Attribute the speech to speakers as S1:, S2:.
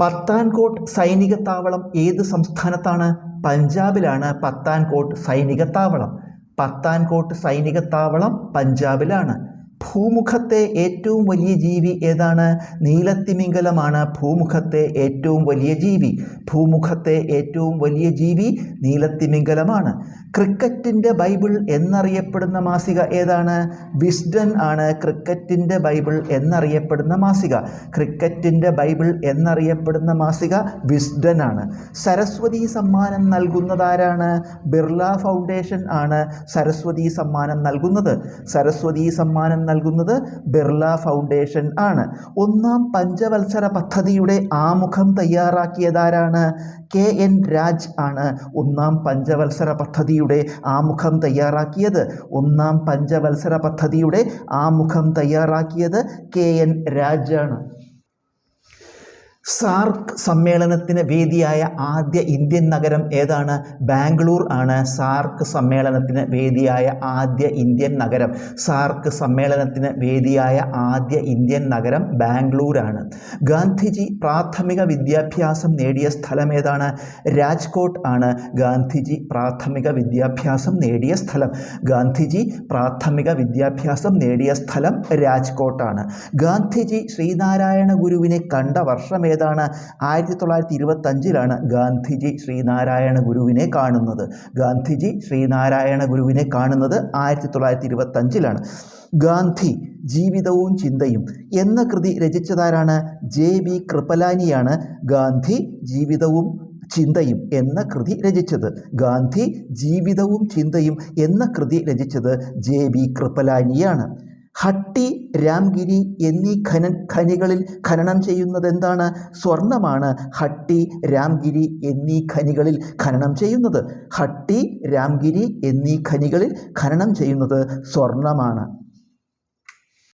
S1: പത്താൻകോട്ട് സൈനിക താവളം ഏത് സംസ്ഥാനത്താണ്? പഞ്ചാബിലാണ് പത്താൻകോട്ട് സൈനിക താവളം പത്താൻകോട്ട് സൈനിക താവളം പഞ്ചാബിലാണ്. ഭൂമുഖത്തെ ഏറ്റവും വലിയ ജീവി ഏതാണ്? നീലത്തിമിംഗലമാണ് ഭൂമുഖത്തെ ഏറ്റവും വലിയ ജീവി. ഭൂമുഖത്തെ ഏറ്റവും വലിയ ജീവി നീലത്തിമിംഗലമാണ്. ക്രിക്കറ്റിന്റെ ബൈബിൾ എന്നറിയപ്പെടുന്ന മാസിക ഏതാണ്? വിസ്ഡൻ ആണ് ക്രിക്കറ്റിന്റെ ബൈബിൾ എന്നറിയപ്പെടുന്ന മാസിക. ക്രിക്കറ്റിന്റെ ബൈബിൾ എന്നറിയപ്പെടുന്ന മാസിക വിസ്ഡൻ ആണ്. സരസ്വതി സമ്മാനം നൽകുന്നതാരാണ്? ബിർള ഫൗണ്ടേഷൻ ആണ് സരസ്വതി സമ്മാനം നൽകുന്നത്. സരസ്വതി സമ്മാനം നൽകുന്നത് ബിർള ഫൗണ്ടേഷൻ ആണ്. ഒന്നാം പഞ്ചവത്സര പദ്ധതിയുടെ ആമുഖം തയ്യാറാക്കിയതാരാണ്? കെ എൻ രാജ് ആണ് ഒന്നാം പഞ്ചവത്സര പദ്ധതിയുടെ ആമുഖം തയ്യാറാക്കിയത്. ഒന്നാം പഞ്ചവത്സര പദ്ധതിയുടെ ആമുഖം തയ്യാറാക്കിയത് കെ എൻ രാജ് ആണ് സാർക്ക് സമ്മേളനത്തിന് വേദിയായ ആദ്യ ഇന്ത്യൻ നഗരം ഏതാണ്? ബാംഗ്ലൂർ ആണ്. സാർക്ക് സമ്മേളനത്തിന് വേദിയായ ആദ്യ ഇന്ത്യൻ നഗരം. സാർക്ക് സമ്മേളനത്തിന് വേദിയായ ആദ്യ ഇന്ത്യൻ നഗരം ബാംഗ്ലൂരാണ് ഗാന്ധിജി പ്രാഥമിക വിദ്യാഭ്യാസം നേടിയ സ്ഥലം ഏതാണ്? രാജ്കോട്ട് ആണ്. ഗാന്ധിജി പ്രാഥമിക വിദ്യാഭ്യാസം നേടിയ സ്ഥലം. ഗാന്ധിജി പ്രാഥമിക വിദ്യാഭ്യാസം നേടിയ സ്ഥലം രാജ്കോട്ടാണ്. ഗാന്ധിജി ശ്രീനാരായണ ഗുരുവിനെ കണ്ട വർഷം ഏതാണ്? ആയിരത്തി തൊള്ളായിരത്തി ഇരുപത്തഞ്ചിലാണ് ഗാന്ധിജി ശ്രീനാരായണ ഗുരുവിനെ കാണുന്നത്. ഗാന്ധിജി ശ്രീനാരായണ ഗുരുവിനെ കാണുന്നത് ആയിരത്തി തൊള്ളായിരത്തി ഇരുപത്തഞ്ചിലാണ് ഗാന്ധി ജീവിതവും ചിന്തയും എന്ന കൃതി രചിച്ചതാരാണ്? ജെ ബി കൃപലാനിയാണ് ഗാന്ധി ജീവിതവും ചിന്തയും എന്ന കൃതി രചിച്ചത്. ഗാന്ധി ജീവിതവും ചിന്തയും എന്ന കൃതി രചിച്ചത് ജെ ബി കൃപലാനിയാണ്. ഹട്ടി രാംഗിരി എന്നീ ഖന ഖനികളിൽ ഖനനം ചെയ്യുന്നത് എന്താണ് സ്വർണമാണ്. ഹട്ടി രാംഗിരി എന്നീ ഖനികളിൽ ഖനനം ചെയ്യുന്നത്. ഹട്ടി രാംഗിരി എന്നീ ഖനികളിൽ ഖനനം ചെയ്യുന്നത് സ്വർണമാണ്.